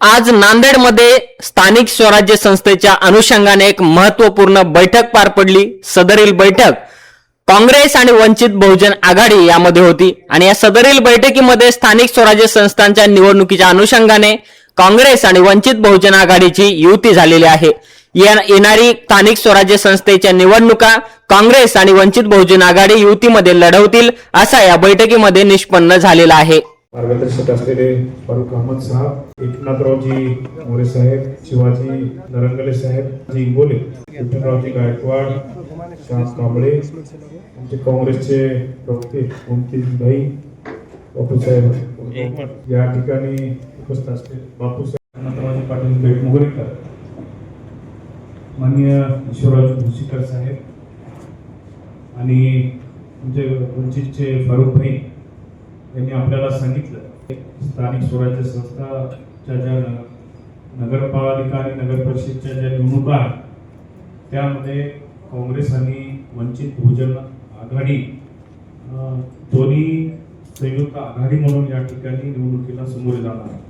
आज नांदेडमध्ये स्थानिक स्वराज्य संस्थेच्या अनुषंगाने एक महत्त्वपूर्ण बैठक पार पडली. सदरील बैठक काँग्रेस आणि वंचित बहुजन आघाडी यामध्ये होती. आणि या सदरील बैठकीमध्ये स्थानिक स्वराज्य संस्थांच्या निवडणुकीच्या अनुषंगाने काँग्रेस आणि वंचित बहुजन आघाडीची युती झालेली आहे. या- येणारी स्थानिक स्वराज्य संस्थेच्या निवडणुका काँग्रेस आणि वंचित बहुजन आघाडी युतीमध्ये लढवतील असा या बैठकीमध्ये निष्पन्न झालेला आहे. मार्गदर्शक असलेले फारुख अहमद साहेब एकनाथरावजी मोरे साहेब शिवाजी नरंगले साहेब जी इंगोले विठ्ठलरावजी गायकवाड श्याम कांबळे आमचे काँग्रेसचे प्रवक्ते ओमतेज भाई बापूसाहेब या ठिकाणी उपस्थित असते बापूसाहेब एकनाथरावजी पाटील बेटमुगरेकर माननीय ईश्वरराज भुसीकर साहेब आणि आमचे वंचितचे फारुख भाई यांनी आपल्याला सांगितलं. स्थानिक स्वराज्य संस्थाच्या ज्या नगरपालिका आणि नगर परिषदच्या ज्या निवडणुका आहेत त्यामध्ये काँग्रेस आणि वंचित बहुजन आघाडी दोन्ही संयुक्त आघाडी म्हणून या ठिकाणी निवडणुकीला समोर जाणार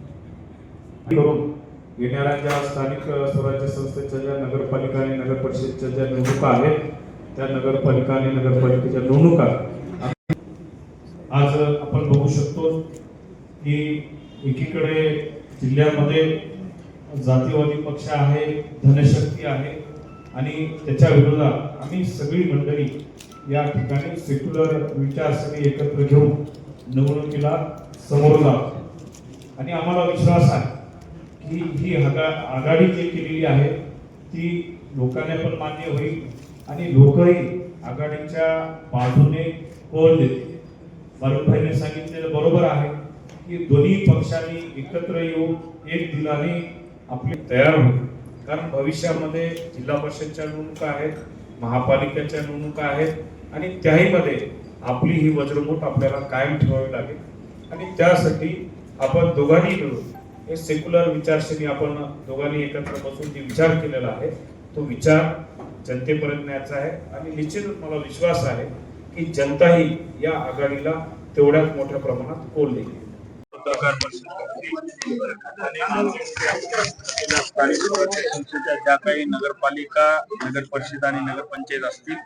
करून येणाऱ्या ज्या स्थानिक स्वराज्य संस्थेच्या ज्या नगरपालिका आणि नगर परिषदच्या ज्या निवडणुका आहेत त्या नगरपालिका आणि नगरपालिकेच्या निवडणुका आज आपण की एकीकडे जिल्ह्यामध्ये जातीवादी पक्ष आहे धनशक्ती आहे आणि त्याच्या विरोधात आम्ही सगळी मंडळी या ठिकाणी सेक्युलर विचारसरणी एकत्र घेऊन निवडणुकीला समोर जात आणि आम्हाला विश्वास आहे की ही आगा आघाडी जी केलेली आहे ती लोकांना पण मान्य होईल आणि लोकही आघाडीच्या बाजूने कोल देतील. फारुखभाईने सांगितलेलं बरोबर आहे. की दोन्ही पक्षांनी एकत्र येऊन एक दिलाने आपली तयार होईल. कारण भविष्यामध्ये जिल्हा परिषदच्या निवडणुका आहेत महापालिकेच्या निवडणुका आहेत आणि त्याहीमध्ये आपली ही वज्रमूठ आपल्याला कायम ठेवावी लागेल. आणि त्यासाठी आपण दोघांनी मिळून हे सेक्युलर विचारशैली आपण दोघांनी एकत्र बसून जे विचार केलेला आहे तो विचार जनतेपर्यंत न्यायचा आहे. आणि निश्चित मला विश्वास आहे की जनताही या आघाडीला तेवढ्याच मोठ्या प्रमाणात कोल देईल. संस्थेच्या ज्या काही नगरपालिका नगर परिषद आणि नगरपंचायत असतील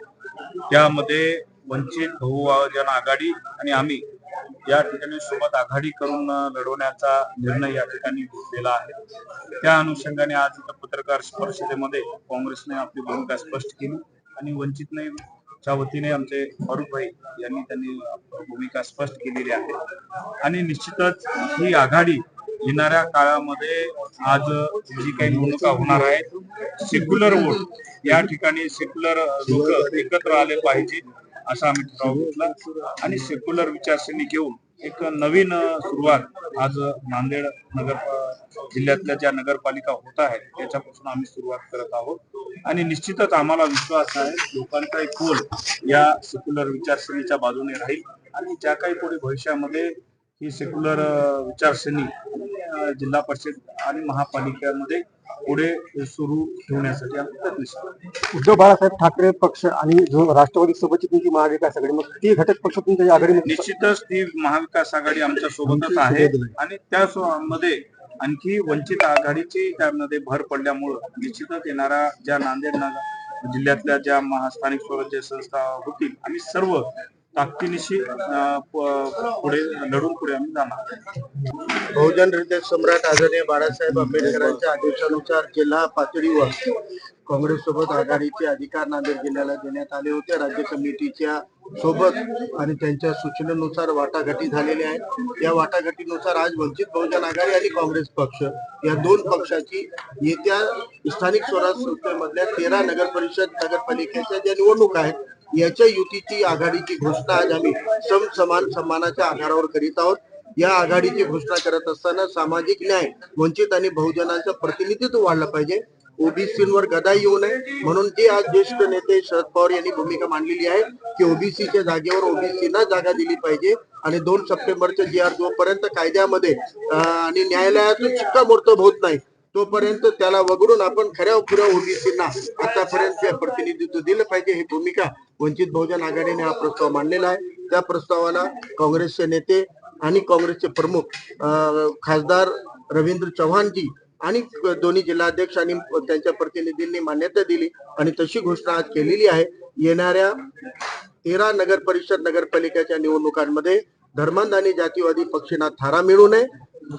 त्यामध्ये वंचित बहुजन आघाडी आणि आम्ही या ठिकाणी सोबत आघाडी करून लढवण्याचा निर्णय या ठिकाणी घेतलेला आहे. त्या अनुषंगाने आज पत्रकार परिषदेमध्ये काँग्रेसने आपली भूमिका स्पष्ट केली आणि वंचितने च्या वतीने आमचे फारुख भाई यांनी त्यांनी भूमिका स्पष्ट केलेली आहे. आणि निश्चितच ही आघाडी येणाऱ्या काळामध्ये आज जी काही निवडणुका होणार आहेत सेक्युलर वोट या ठिकाणी सेक्युलर लोक एकत्र आले पाहिजे असा आम्ही ठराव घेतला. आणि सेक्युलर विचारसरणी घेऊन एक नवीन सुरुवात आज नांदेड नगर जिल्ह्यातल्या ज्या नगरपालिका होत आहेत त्याच्यापासून आम्ही सुरुवात करत आहोत. आणि निश्चितच आम्हाला विश्वास आहे लोकांचा एक कोल या सेक्युलर विचारसरणीच्या बाजूने राहील. आणि ज्या काही पुढे भविष्यामध्ये ही सेक्युलर विचारसरणी जिल्हा परिषद आणि महापालिकेमध्ये पुढे सुरू ठेवण्यासाठी आम्ही प्रयत्नशील. उद्धव बाळासाहेब ठाकरे पक्ष आणि जो राष्ट्रवादी सोबतची तुमची महाविकास आघाडी मग ती घटक पक्ष तुमच्या आघाडीमध्ये? निश्चितच ती महाविकास आघाडी आमच्या सोबतच आहे. आणि त्यामध्ये आणखी वंचित आघाडीची त्यामध्ये भर पडल्यामुळं निश्चितच येणारा ज्या नांदेड नगर जिल्ह्यातल्या ज्या महास्थानिक स्वराज्य संस्था होतील आम्ही सर्व ताकदीनिशी पुढे लढून पुढे आम्ही जाणार बहुजन हृदय सम्राट आदरणीय बाळासाहेब आंबेडकरांच्या आदेशानुसार जिल्हा पातळीवर काँग्रेस सोबत आघाडीचे अधिकार नांदेड जिल्ह्याला देण्यात आले होते. राज्य कमिटीच्या सोबत आणि त्यांच्या सूचनेनुसार वाटाघाटी झालेल्या आहेत या वाटाघाटीनुसार आज वंचित बहुजन आघाडी आणि काँग्रेस पक्ष या दोन पक्षाची येत्या स्थानिक स्वराज्य संस्थेमधल्या तेरा नगर परिषद नगरपालिकेच्या ज्या निवडणुका आहेत याच्या युतीची आघाडीची घोषणा आज आम्ही सम समान सन्मानाच्या आधारावर करीत आहोत. या आघाडीची घोषणा करत असताना सामाजिक न्याय वंचित आणि बहुजनांचं प्रतिनिधित्व वाढलं पाहिजे. ओबीसीवर गदा येऊ नये. म्हणून जे आज ज्येष्ठ नेते शरद पवार यांनी भूमिका मांडलेली आहे की ओबीसीच्या जागेवर ओबीसीना जागा दिली पाहिजे. आणि दोन सप्टेंबरच्या जी आर जोपर्यंत कायद्यामध्ये आणि न्यायालयातून शिक्कामोर्तब होत नाही तोपर्यंत त्याला वगळून आपण खऱ्या खुऱ्या ओबीसीना आतापर्यंत प्रतिनिधित्व दिलं पाहिजे ही भूमिका वंचित बहुजन आघाडीने हा प्रस्ताव मांडलेला आहे. त्या प्रस्तावाला काँग्रेसचे नेते आणि काँग्रेसचे प्रमुख अं, खासदार रवींद्र चव्हाणजी आणि दोन्ही जिल्हाध्यक्ष आणि त्यांच्या प्रतिनिधींनी मान्यता दिली आणि तशी घोषणा आज केलेली आहे. येणाऱ्या तेरा नगर परिषद नगरपालिकेच्या निवडणुकांमध्ये धर्मांध आणि जातीवादी पक्षांना थारा मिळू नये.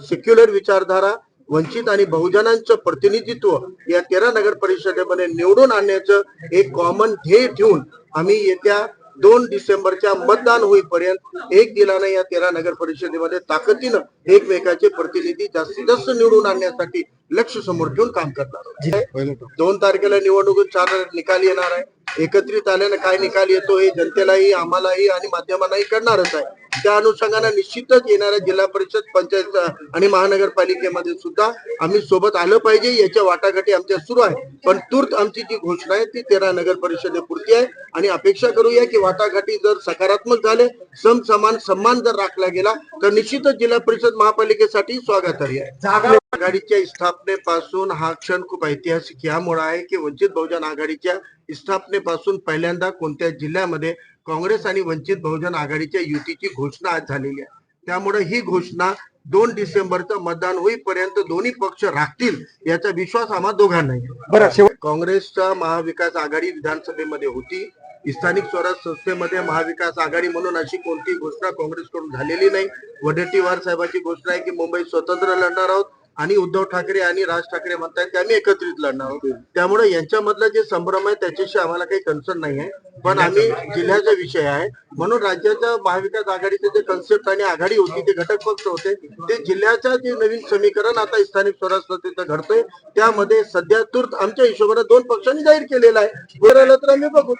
सेक्युलर विचारधारा वंचित आणि बहुजनांचं प्रतिनिधित्व या तेरा नगर परिषदेमध्ये निवडून आणण्याचं एक कॉमन ध्येय ठेवून आम्ही येत्या दोन डिसेंबरच्या मतदान होईपर्यंत एक दिलानं या तेरा नगर परिषदेमध्ये ताकदीनं एकमेकाचे प्रतिनिधी जास्तीत जास्त निवडून आणण्यासाठी लक्ष समोर ठेवून काम करणार दोन तारखेला निवडणूक चार निकाल येणार आहे एकत्रित आल्यानं काय निकाल येतो हे जनतेलाही आम्हालाही आणि माध्यमांनाही कळणारच आहे. त्या अनुषंगाने निश्चितच येणाऱ्या जिल्हा परिषद पंचायत आणि महानगरपालिकेमध्ये सुद्धा आम्ही सोबत आलं पाहिजे. याच्या वाटाघाटी आमच्या सुरू आहे. पण तूर्त आमची जी घोषणा आहे ती तेरा नगर परिषदेपुरती आहे. आणि अपेक्षा करूया की वाटाघाटी जर सकारात्मक झाले सम समान सन्मान जर राखला गेला तर निश्चितच जिल्हा परिषद महापालिकेसाठी स्वागतार्ह आहे. आघाडीच्या स्थापनेपासून हा क्षण खूप ऐतिहासिक यामुळे आहे की वंचित बहुजन आघाडीच्या स्थापनेपासून पहिल्यांदा कोणत्या जिल्ह्यामध्ये काँग्रेस आणि वंचित बहुजन आघाडीच्या युतीची घोषणा आज झालेली आहे? त्यामुळे ही घोषणा दोन डिसेंबरचं मतदान होईपर्यंत दोन्ही पक्ष राखतील याचा विश्वास आम्हा दोघांनाही. बरं काँग्रेसच्या महाविकास आघाडी विधानसभेमध्ये होती. स्थानिक स्वराज संस्थेमध्ये महाविकास आघाडी म्हणून अशी कोणती घोषणा काँग्रेसकडून झालेली नाही. वडेट्टीवार साहेबांची घोषणा आहे की मुंबई स्वतंत्र लढणार आहोत. आणि उद्धव ठाकरे आणि राज ठाकरे म्हणतायत की आम्ही एकत्रित लढणार. आहोत त्यामुळे यांच्यामधला जे संभ्रम आहे त्याच्याशी आम्हाला काही कन्सर्न नाही आहे. पण आम्ही जिल्ह्याचा विषय आहे. म्हणून राज्याच्या महाविकास आघाडीचे जे कन्सेप्ट आणि आघाडी होती ते घटक पक्ष होते ते जिल्ह्याचं जे नवीन समीकरण आता स्थानिक स्वराज संस्थेचं घडतंय त्यामध्ये सध्या तूर्त आमच्या हिशोबाने दोन पक्षांनी जाहीर केलेला आहे. तर आम्ही बघू.